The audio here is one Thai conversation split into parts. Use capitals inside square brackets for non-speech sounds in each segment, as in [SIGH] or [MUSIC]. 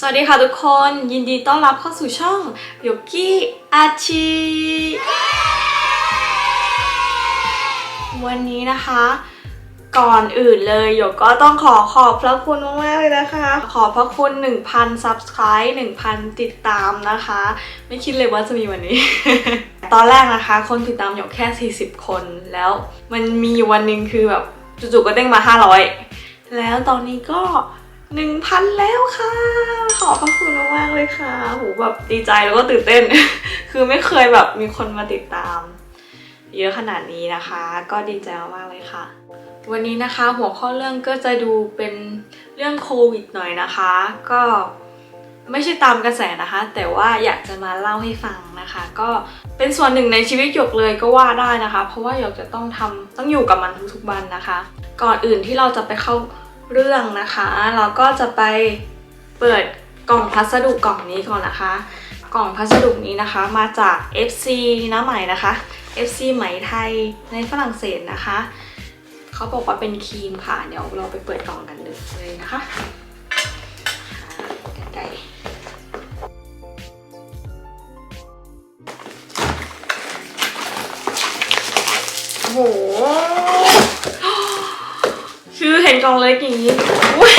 สวัสดีค่ะทุกคนยินดีต้อนรับเข้าสู่ช่องโยกี้อาชีวันนี้นะคะ ก่อนอื่นเลยโยกก็ต้องขอขอบพระคุณมากๆเลยนะคะ ขอบพระคุณ 1,000 subscribe 1,000 ติดตามนะคะ ไม่คิดเลยว่าจะมีวันนี้ ตอนแรกนะคะ คนติดตามหยกแค่ 40 คนแล้ว มันมีวันหนึ่งคือแบบจู่ๆก็เด้งมา 500 แล้วตอนนี้ก็ 1,000 แล้วค่ะ ขอบพระคุณมากๆเลยค่ะโหแบบดีใจแล้วก็ตื่นเต้น คือไม่เคยแบบมีคนมาติดตาม เยอะขนาดนี้นะคะ ก็ดีใจมากๆเลยค่ะ วันนี้นะคะหัวข้อเรื่องก็จะดูเป็นเรื่องโควิดหน่อยนะคะ ก็ไม่ใช่ตามกระแสนะคะ แต่ว่าอยากจะมาเล่าให้ฟังนะคะ ก็เป็นส่วนหนึ่งในชีวิตหยกเลยก็ว่าได้นะคะ เพราะว่าหยกจะต้องทำต้องอยู่กับมันทุกๆวันนะคะ ก่อนอื่นที่เราจะไปเข้า เรื่องนะคะ เราก็จะไปเปิดกล่องพัสดุกล่องนี้ก่อนนะคะ กล่องพัสดุนี้นะคะมาจาก FC น้าใหม่นะคะ FC ไหมไทยในฝรั่งเศสนะคะ เขาบอกว่าเป็นครีมค่ะ เดี๋ยวเราไปเปิดกล่องกันเลยนะคะกันไกลโอ้โห คือเห็นกล่องเล็กอย่างนี้อุ้ย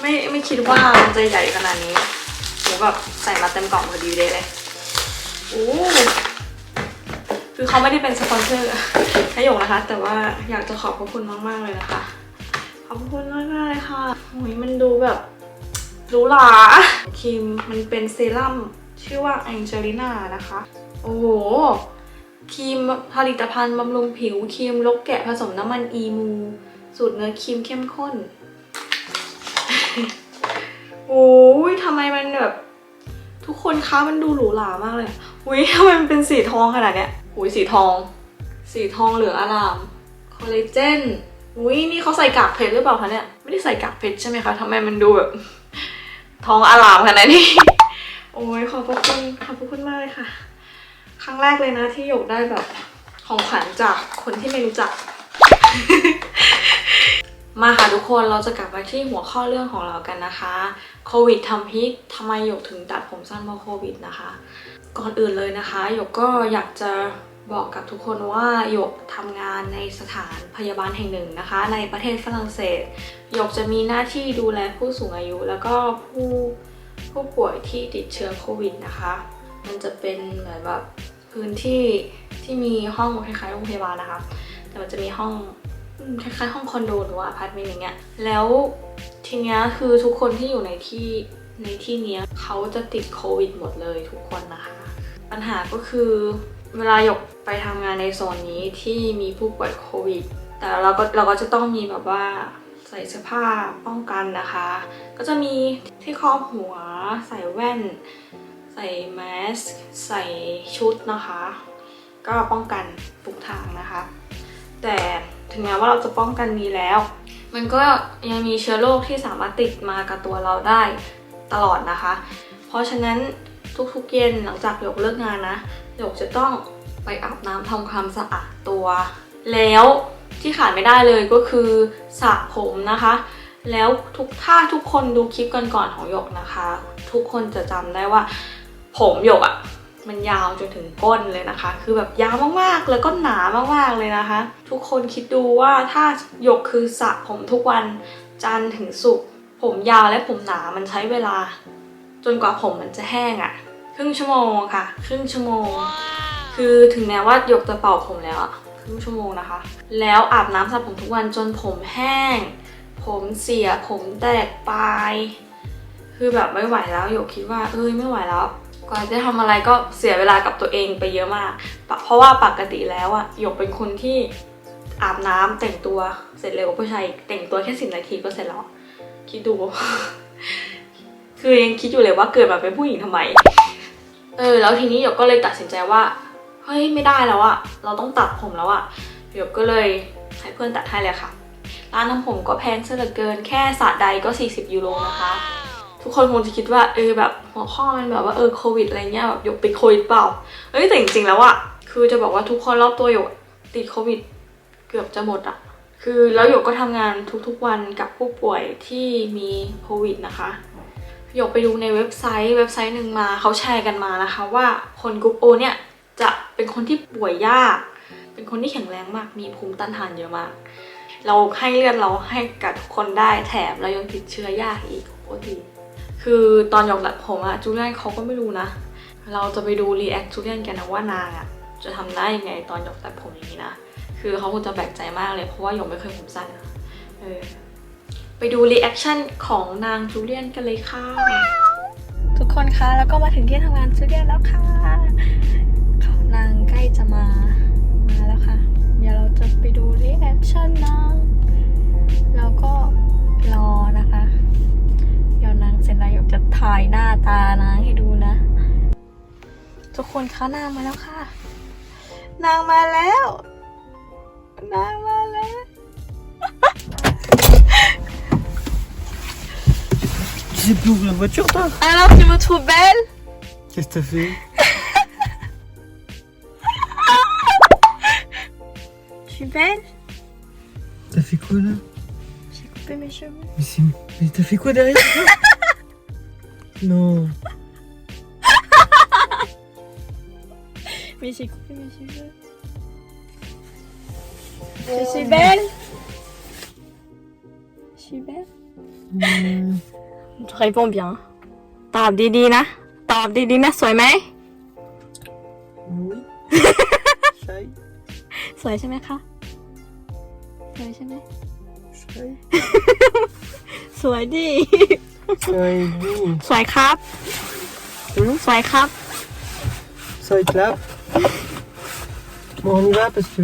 ไม่ไม่คิดว่ามันจะใหญ่ขนาดนี้โหแบบใส่มาเต็มกล่องพอดีเลยเลยโอ้คือเขาไม่ได้เป็นสปอนเซอร์ให้หยกนะคะ แต่ว่าอยากจะขอบพระคุณมาก ๆ เลยนะคะ ขอบคุณมากมากๆเลยค่ะโอ้ยมันดูแบบหรูหราครีมมันเป็นเซรั่มชื่อว่าแองเจลิน่านะคะ โอ้โหครีมผลิตภัณฑ์บำรุงผิวครีมลกแกะผสมน้ำมันอีมู สูตรเนื้อครีมเข้มข้น โอ้ยทำไมมันแบบ ทุกคนคะมันดูหรูหรามากเลยอุ้ยทำไมมันเป็นสีทองขนาดเนี้ยอุ้ยสีทอง สีทองเหลืองอารามคอลลาเจนอุ้ยนี่เขาใส่กากเพชรหรือเปล่าคะเนี่ย ไม่ได้ใส่กากเพชรใช่ไหมคะทำไมมันดูแบบ ทองอารามขนาดนี้ โอ้ยขอบพระคุณขอบพระคุณมากเลยค่ะ ครั้งแรกเลยนะที่หยกได้แบบของขวัญจากคนที่ไม่รู้จัก มาค่ะทุกคนเราจะกลับมาที่หัวข้อเรื่องของเรากันนะคะโควิดทำพิษทำไมหยกถึงตัดผมสั้นเพราะโควิดนะคะ ก่อนอื่นเลยนะคะหยกก็อยากจะบอกกับทุกคนว่าหยกทำงานในสถานพยาบาลแห่งหนึ่งนะคะ ในประเทศฝรั่งเศสหยกจะมีหน้าที่ดูแลผู้สูงอายุ แล้วก็ผู้ผู้ป่วยที่ติดเชื้อโควิดนะคะ มันจะเป็นเหมือนแบบพื้นที่ที่มีห้องคล้ายๆโรงพยาบาลนะคะ แต่มันจะมีห้องคล้ายๆห้องคอนโดหรือว่าอพาร์ตเมนต์อย่างเงี้ย แล้วทีเนี้ยคือทุกคนที่อยู่ในที่ในที่เนี้ยเขาจะติดโควิดหมดเลยทุกคนนะคะ ปัญหาก็คือเวลาหยกไปทำงานในโซนนี้ที่มีผู้ป่วยโควิด แต่เราก็เราก็จะต้องมีแบบว่าใส่เสื้อผ้าป้องกันนะคะ ก็จะมีที่ครอบหัว ใส่แว่น ใส่แมสใส่ชุดนะคะ ก็ป้องกันทุกทางนะคะ แต่ถึงแม้ว่าเราจะป้องกันนี้แล้ว มันก็ยังมีเชื้อโรคที่สามารถติดมากับตัวเราได้ตลอดนะคะ เพราะฉะนั้นทุกๆเย็นหลังจากหยกเลิกงานนะหยกจะต้องไปอาบน้ำทำความสะอาดตัว แล้วที่ขาดไม่ได้เลยก็คือสระผมนะคะ แล้วทุกถ้าทุกคนดูคลิปก่อนๆของหยกนะคะ ทุกคนจะจำได้ว่า ผมหยกอะ่ะ มันยาวจนถึงก้นเลยนะคะ คือแบบยาวมากๆ แล้วก็หนามากๆเลยนะคะ ทุกคนคิดดูว่าถ้าหยกคือสระผมทุกวันจันทร์ถึงศุกร์ผมยาวและผมหนามันใช้เวลา จนกว่าผมมันจะแห้งอะ่ะ ครึ่งชั่วโมงค่ะ ครึ่งชั่วโมง คือถึงแม้ว่าหยกจะเป่าผมแล้วอะครึ่งชั่วโมงนะคะ แล้วอาบน้ำสระผมทุกวันจนผมแห้ง ผมเสียผมแตกปลาย คือแบบไม่ไหวแล้วหยกคิดว่าเอ้ยไม่ไหวแล้ว กว่าจะทำอะไรก็เสียเวลากับตัวเองไปเยอะมาก เพราะว่าปกติแล้วอะหยกเป็นคนที่อาบน้ำแต่งตัวเสร็จเร็วกว่าผู้ชายแต่งตัวแค่สิบนาทีก็เสร็จแล้วคิดดู คือยังคิดอยู่เลยว่าเกิดมาเป็นผู้หญิงทำไม เออ แล้วทีนี้หยกก็เลยตัดสินใจว่าเฮ้ยไม่ได้แล้วอะเราต้องตัดผมแล้วอะหยกก็เลยให้เพื่อนตัดให้เลยค่ะ ร้านทำผมก็แพงซะเหลือเกิน แค่สระใดก็ 40 ยูโรนะคะ ทุกคนคงจะคิดว่าเออแบบหัวข้อมันแบบว่าเออโควิดอะไรเงี้ยแบบหยกติดโควิดเปล่าเฮ้ยแต่จริงๆแล้วอะคือจะบอกว่าทุกคนรอบตัวหยกติดโควิดเกือบจะหมดอะคือแล้วหยกก็ทำงานทุกๆวันกับผู้ป่วยที่มีโควิดนะคะหยกไปดูในเว็บไซต์เว็บไซต์หนึ่งมาเขาแชร์กันมานะคะว่าคนกรุ๊ปโอเนี่ยจะเป็นคนที่ป่วยยาก เป็นคนที่แข็งแรงมากมีภูมิต้านทานเยอะมาก เราให้เลือดเราให้กับทุกคนได้แถมเรายังติดเชื้อยากอีกโคตรดี คือตอนหยกตัดผมอะจูเลียนเขาก็ไม่รู้นะ เราจะไปดูรีแอคจูเลียนกันนะว่านางอะจะทำได้ยังไงตอนหยกตัดผมอย่างนี้นะ คือเขาคงจะแปลกใจมากเลยเพราะว่าหยกไม่เคยผมสั้นอะเออไปดูรีแอคชั่นของนางจูเลียนกันเลยค่ะ ทุกคนคะแล้วก็มาถึงที่ทำงานจูเลียนแล้วค่ะเขานางใกล้จะมามาแล้วค่ะ เดี๋ยวเราจะไปดูรีแอคชั่นนางแล้วก็รอนะคะ ตานางให้ดูนะ ทุกคนคะนางมาแล้วค่ะ นางมาแล้ว นางมาแล้ว Tu sais plus ouvrir la voiture, toi Alors tu me trouves belle Qu'est-ce que t'as fait [LAUGHS] Je suis belle T'as fait quoi là J'ai coupé mes cheveux. Mais, c'est- mais t'as fait quoi derrière toi [LAUGHS] Non. Mais j'ai coupé mes cheveux. Je suis belle Je suis belle Euh, Tu réponds bien. ตอบดีๆนะตอบดีๆนะสวยไหม Oui. Shy. สวยใช่ไหมคะสวยใช่ไหม Shy. สวยดิ Shy. สวยครับสวยครับ Ça éclate. Bon, on y va parce que.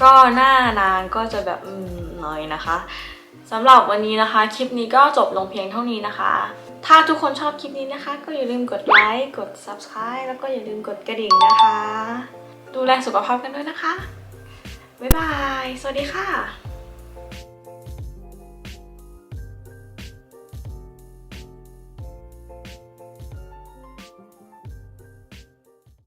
ก็หน้านางก็จะแบบอืมหน่อยนะคะสำหรับวันนี้นะคะ คลิปนี้ก็จบลงเพียงเท่านี้นะคะ ถ้าทุกคนชอบคลิปนี้นะคะ ก็อย่าลืมกดไลค์กด subscribe แล้วก็อย่าลืมกดกระดิ่งนะคะ ดูแลสุขภาพกันด้วยนะคะ บ๊ายบาย สวัสดีค่ะ